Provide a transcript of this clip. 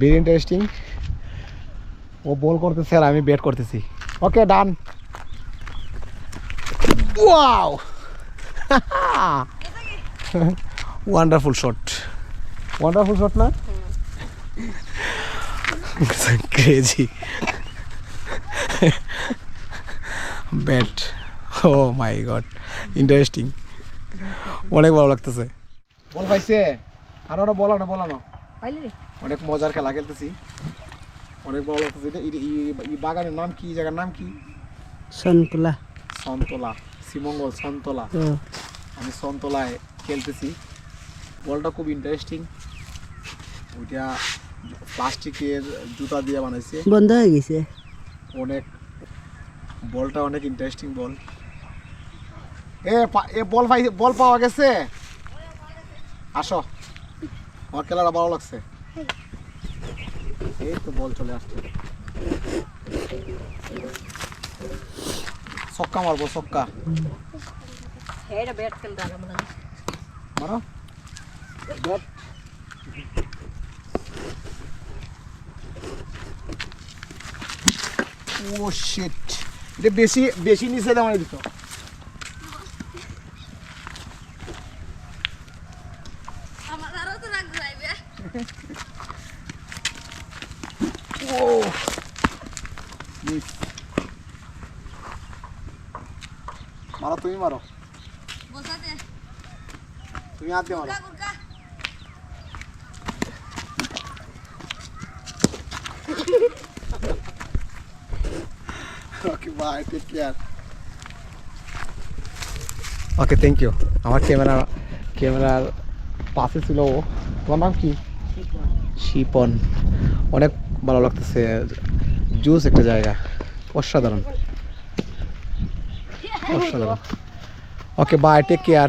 Very interesting ও বল করতেছে আর আমি bat করতেছি। Okay done wow wonderful shot wonderful shot না? Crazy bat oh my god interesting অনেক ভালো লাগতেছে। বল পাইছে? আর ওরা বলানো বলানো। অনেক মজার খেলা খেলতেছি। অনেক ভালো লাগতেছে। এই- বাগানের নাম কি? জায়গার নাম কি? সনকুলা সন্তলা। শ্রীমঙ্গল সন্তলা। আমি সন্তলায় খেলতেছি। বলটা খুব ইন্টারেস্টিং ওইটা প্লাস্টিকের জুতা দিয়ে বানাইছে। বন্ধ হয়ে গেছে। অনেক বলটা অনেক ইন্টারেস্টিং বল। এ এ বল পাই বল পাওয়া গেছে। আসো। আমার খেলাটা ভালো লাগছে। এই তো বল চলে আসছে। ছক্কা মারবো ছক্কা। মারো। ব্যাট। ও শিট এটা বেশি বেশি নিচে দেওয়া দিত। আমার আরও তো রাগ যাইবে ও মিস মারো তুমি মারো বসাতে তুমি হাত দিয়ে মারো গুরকা গুরকা ওকে বাই পাশে ছিল ও। তোমার নাম কি? শিপন। অনেক ভালো লাগতেছে। জুস একটা জায়গা। অসাধারণ। অসাধারণ। Okay bye take care